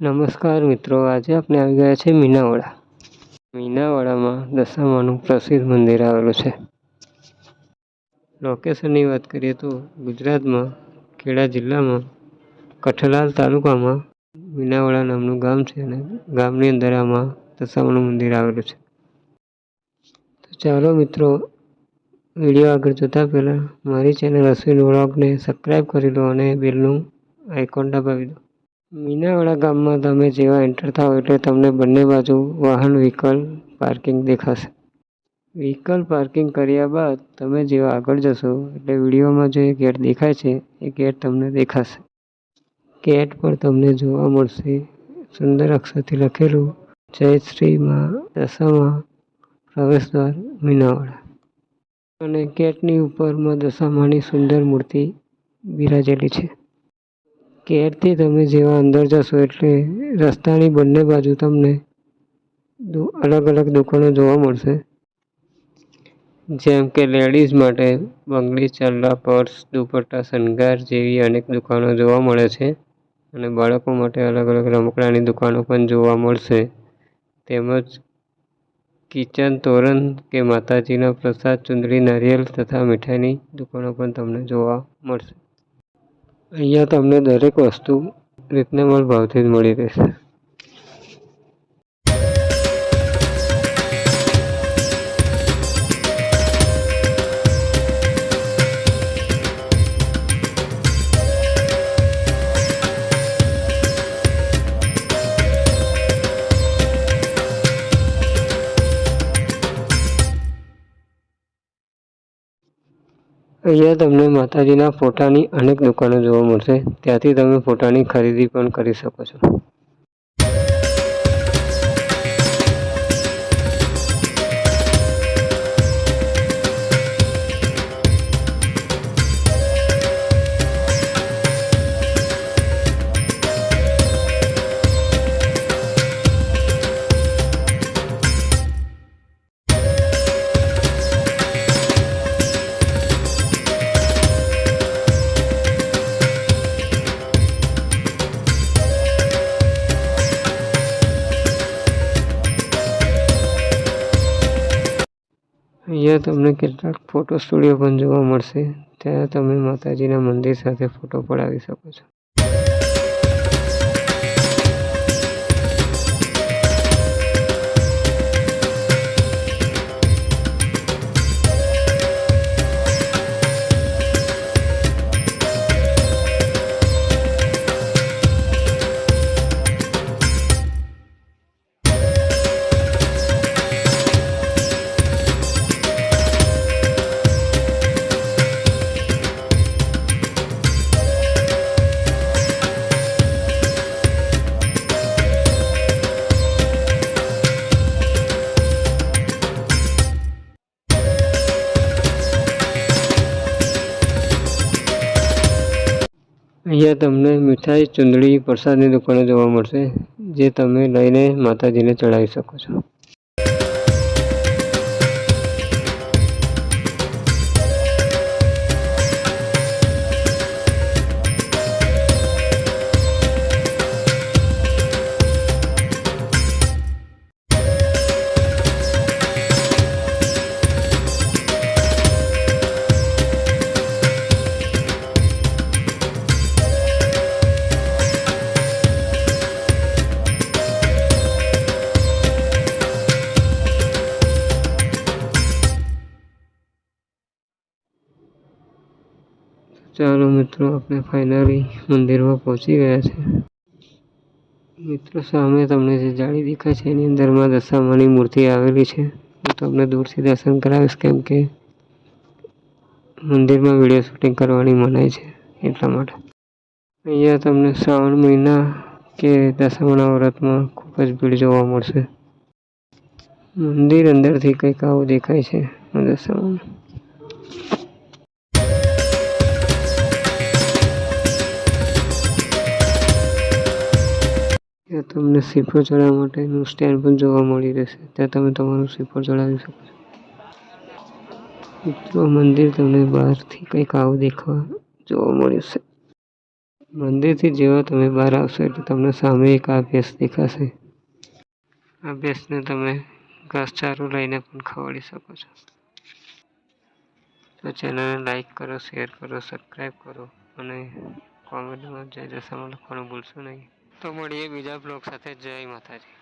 નમસ્કાર મિત્રો, આજે આપણે આવી ગયા છે મીનાવાડા. મીનાવાડામાં દશામાનું પ્રસિદ્ધ મંદિર આવેલું છે. લોકેશનની વાત કરીએ તો ગુજરાતમાં ખેડા જિલ્લામાં કઠલાલ તાલુકામાં મીનાવાડા નામનું ગામ છે અને ગામની અંદર આમાં દશામાનું મંદિર આવેલું છે. તો ચાલો મિત્રો, વીડિયો આગળ જોતાં પહેલાં મારી ચેનલ અશ્વિન વ્લોગને સબસ્ક્રાઈબ કરી દો અને બેલનું આઇકોન દબાવી દો. મીનાવાડા ગામમાં તમે જેવા એન્ટર થાઓ એટલે તમને બંને બાજુ વાહન વ્હીકલ પાર્કિંગ દેખાશે. વ્હીકલ પાર્કિંગ કર્યા બાદ તમે જેવા આગળ જશો એટલે વિડીયોમાં જે ગેટ દેખાય છે, એ ગેટ તમને દેખાશે. ગેટ પર તમને જોવા મળશે. સુંદર અક્ષરથી લખેલું, જય શ્રી મા દશામાં પ્રવેશદ્વાર, મીનાવાડા. અને ગેટની ઉપરમાં દશામાની સુંદર મૂર્તિ બિરાજેલી છે. ગેટથી તમે જેવા અંદર જશો એટલે રસ્તાની બંને બાજુ તમને અલગ અલગ દુકાનો જોવા મળશે. જેમ કે લેડીઝ માટે બંગડી, ચાલ્લા, પર્સ, દુપટ્ટા, શણગાર જેવી અનેક દુકાનો જોવા મળે છે અને બાળકો માટે અલગ અલગ રમકડાની દુકાનો પણ જોવા મળશે. તેમજ કિચન, તોરણ કે માતાજીના પ્રસાદ, ચુંદડી, નારિયેલ તથા મીઠાઈની દુકાનો પણ તમને જોવા મળશે. અહીંયા તમને દરેક વસ્તુ રિઝનેબલ ભાવથી જ મળી રહેશે. અહીંયા તમને માતાજીના ફોટાની અનેક દુકાનો જોવા મળશે. ત્યાંથી તમે ફોટાની ખરીદી પણ કરી શકો છો. અહીંયા તમને કેટલાક ફોટો સ્ટુડિયો પણ જોવા મળશે. ત્યાં તમે માતાજીના મંદિર સાથે ફોટો પડાવી શકો છો. અહીંયા તમને મીઠાઈ, ચુંદડી, પ્રસાદની દુકાનો જોવા મળશે, જે તમે લઈને માતાજીને ચડાવી શકો છો. ચાલો મિત્રો, આપણે ફાઇનલી મંદિરમાં પહોંચી ગયા છે. મિત્રો, સામે તમને જે જાળી દેખાય છે, એની અંદરમાં દશામાની મૂર્તિ આવેલી છે. હું તમને દૂરથી દર્શન કરાવીશ, કેમ કે મંદિરમાં વીડિયો શૂટિંગ કરવાની મનાઈ છે, એટલા માટે. અહીંયા તમને શ્રાવણ મહિના કે દશામાના વ્રતમાં ખૂબ જ ભીડ જોવા મળશે. મંદિર અંદરથી કંઈક આવું દેખાય છે દશામણ તમને શ્રીફળ ચડાવવા માટેનું સ્ટેન્ડ પણ જોવા મળી રહેશે. ત્યાં તમે તમારું શ્રીફળ ચડાવી શકો છો. મંદિર તમને બહારથી કંઈક આવું દેખવા જોવા મળ્યું છે. મંદિરથી જેવા તમે બહાર આવશો એટલે તમને સામે એક આ ભેંસ દેખાશે. આ ભેંસને તમે ઘાસચારો લઈને પણ ખવડી શકો છો. તો ચેનલને લાઈક કરો, શેર કરો, સબસ્ક્રાઈબ કરો અને કોમેન્ટમાં જય જસામાં લખવાનું ભૂલશો નહીં. તો મળીએ બીજા બ્લોગ સાથે. જય માતાજી.